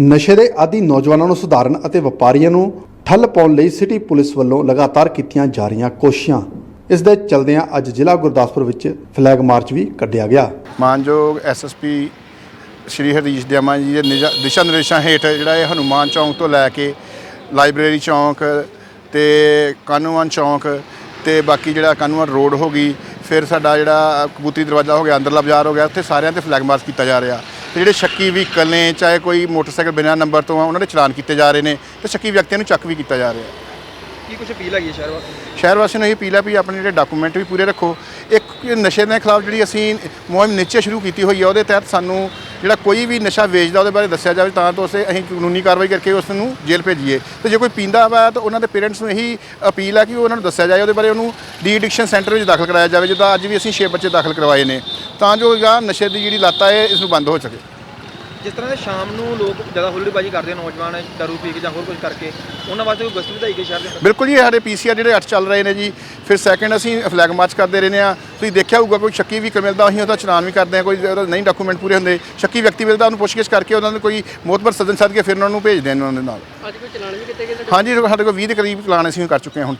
ਨਸ਼ੇ ਦੇ ਆਦੀ ਨੌਜਵਾਨਾਂ ਨੂੰ ਸੁਧਾਰਨ ਅਤੇ ਵਪਾਰੀਆਂ ਨੂੰ ਠੱਲ ਪਾਉਣ ਲਈ ਸਿਟੀ ਪੁਲਿਸ ਵੱਲੋਂ ਲਗਾਤਾਰ ਕੀਤੀਆਂ ਜਾ ਰਹੀਆਂ ਕੋਸ਼ਿਸ਼ਾਂ। ਇਸ ਦੇ ਚਲਦਿਆਂ ਅੱਜ ਜ਼ਿਲ੍ਹਾ ਗੁਰਦਾਸਪੁਰ ਵਿੱਚ ਫਲੈਗ ਮਾਰਚ ਵੀ ਕੱਢਿਆ ਗਿਆ। ਮਾਨਯੋਗ ਐਸਐਸਪੀ ਸ਼੍ਰੀ ਹਰੀਸ਼ ਦਿਆਮਾ ਜੀ ਦੇ ਨਿਜਾ- ਦਿਸ਼ਾ ਨਿਰਦੇਸ਼ਾਂ ਹੇਠ ਜਿਹੜਾ ਇਹ ਹਨੂਮਾਨ ਚੌਂਕ ਤੋਂ ਲੈ ਕੇ ਲਾਇਬ੍ਰੇਰੀ ਚੌਂਕ ਤੇ ਕਾਨੂੰਨ ਚੌਂਕ ਤੇ ਬਾਕੀ ਜਿਹੜਾ ਕਾਨੂੰਨ ਰੋਡ ਹੋ ਗਈ, ਫਿਰ ਸਾਡਾ ਜਿਹੜਾ ਕਬੂਤਰੀ ਦਰਵਾਜ਼ਾ ਹੋ ਗਿਆ, ਅੰਦਰਲਾ ਬਾਜ਼ਾਰ ਹੋ ਗਿਆ, ਉੱਥੇ ਸਾਰਿਆਂ ਤੇ ਫਲੈਗ ਮਾਰਚ ਕੀਤਾ ਜਾ ਰਿਹਾ। ਤੇ ਜਿਹੜੇ ਸ਼ੱਕੀ ਵਹੀਕਲ ਨੇ ਚਾਹੇ ਕੋਈ ਮੋਟਰਸਾਈਕਲ ਬਿਨਾਂ ਨੰਬਰ ਤੋਂ ਆ ਉਹਨਾਂ ਦੇ ਚਲਾਨ ਕੀਤੇ ਜਾ ਰਹੇ ਨੇ ਤੇ ਸ਼ੱਕੀ ਵਿਅਕਤੀਆਂ ਨੂੰ ਚੱਕ ਵੀ ਕੀਤਾ ਜਾ ਰਿਹਾ। ਕੀ ਕੁਝ ਅਪੀਲ ਹੈਗੀ ਹੈ ਸ਼ਹਿਰ ਵਾਸਤੇ ਸ਼ਹਿਰ ਵਾਸੀਆਂ ਨੂੰ ਇਹ ਅਪੀਲ ਹੈ ਵੀ ਆਪਣੇ ਜਿਹੜੇ ਡਾਕੂਮੈਂਟ ਵੀ ਪੂਰੇ ਰੱਖੋ। ਇੱਕ ਨਸ਼ੇ ਦੇ ਖਿਲਾਫ ਜਿਹੜੀ ਅਸੀਂ ਮੁਹਿੰਮ ਨਿਸ਼ਚੈ ਸ਼ੁਰੂ ਕੀਤੀ ਹੋਈ ਹੈ ਉਹਦੇ ਤਹਿਤ ਸਾਨੂੰ ਜਿਹੜਾ ਕੋਈ ਵੀ ਨਸ਼ਾ ਵੇਚਦਾ ਉਹਦੇ ਬਾਰੇ ਦੱਸਿਆ ਜਾਵੇ ਤਾਂ ਤੋਂ ਅਸੀਂ ਅਸੀਂ ਕਾਨੂੰਨੀ ਕਾਰਵਾਈ ਕਰਕੇ ਉਸ ਨੂੰ ਜੇਲ੍ਹ ਭੇਜੀਏ। ਤੇ ਜੇ ਕੋਈ ਪੀਂਦਾ ਵਾ ਤਾਂ ਉਹਨਾਂ ਦੇ ਪੇਰੈਂਟਸ ਨੂੰ ਇਹੀ ਅਪੀਲ ਹੈ ਕਿ ਉਹਨਾਂ ਨੂੰ ਦੱਸਿਆ ਜਾਏ ਉਹਦੇ ਬਾਰੇ ਉਹਨੂੰ ਡੀ ਐਡਿਕਸ਼ਨ ਸੈਂਟਰ ਵਿੱਚ ਦਾਖਲ ਕਰਾਇਆ ਜਾਵੇ ਜਿੱਦਾਂ ਅੱਜ ਵੀ ਅਸੀਂ 6 ਬੱਚੇ ਦਾਖਲ ਕਰਵਾਏ ਨੇ। ਤਾਂ ਜੋ ਜਿਹੜਾ ਨਸ਼ੇ ਦੀ ਜਿਹੜੀ ਲੱਤ ਹੈ ਇਸ ਨੂੰ ਬੰਦ ਹੋ ਸਕੇ। ਜਿਸ ਤਰ੍ਹਾਂ ਦੇ ਸ਼ਾਮ ਨੂੰ ਲੋਕ ਜ਼ਿਆਦਾ ਹੁੱਲੜਬਾਜੀ ਕਰਦੇ ਆ ਨੌਜਵਾਨ ਦਾਰੂ ਪੀ ਕੇ ਜਾਂ ਹੋਰ ਕੁਝ ਕਰਕੇ ਉਹਨਾਂ ਵਾਸਤੇ ਕੋਈ ਗਸਤ ਵਧਾਈ ਗਈ ਸ਼ਹਿਰ ਦੇ ਬਿਲਕੁਲ ਜੀ ਸਾਡੇ ਪੀਸੀਆਰ ਜਿਹੜੇ 8 ਚੱਲ ਰਹੇ ਨੇ ਜੀ ਫਿਰ ਸੈਕੰਡ ਅਸੀਂ ਫਲੈਗ ਮਾਰਚ ਕਰਦੇ ਰਹਿੰਦੇ ਆ ਤੁਸੀਂ ਦੇਖਿਆ ਹੋਊਗਾ ਕੋਈ ਸ਼ੱਕੀ ਵੀ ਮਿਲਦਾ ਅਸੀਂ ਉਹਦਾ ਚਲਾਨ ਵੀ ਕਰਦੇ ਆ ਕੋਈ ਉਹਦਾ ਨਹੀਂ ਡਾਕੂਮੈਂਟ ਪੂਰੇ ਹੁੰਦੇ। ਸ਼ੱਕੀ ਵਿਅਕਤੀ ਮਿਲਦਾ ਉਹਨੂੰ ਪੁੱਛਗਿੱਛ ਕਰਕੇ ਉਹਨਾਂ ਨੂੰ ਕੋਈ ਮੋਤਬਰ ਸੱਜਣ ਸੱਦ ਕੇ ਫਿਰ ਉਹਨਾਂ ਨੂੰ ਭੇਜਦੇ ਆ ਉਹਨਾਂ ਦੇ ਨਾਲ। ਅੱਜ ਕੋਈ ਚਲਾਨ ਵੀ ਕੀਤੇ ਗਏ ਨੇ? ਹਾਂਜੀ ਸਾਡੇ ਕੋਲ 20 ਦੇ ਕਰੀਬ ਚਲਾਨ ਅਸੀਂ ਕਰ ਚੁੱਕੇ ਹਾਂ ਹੁਣ।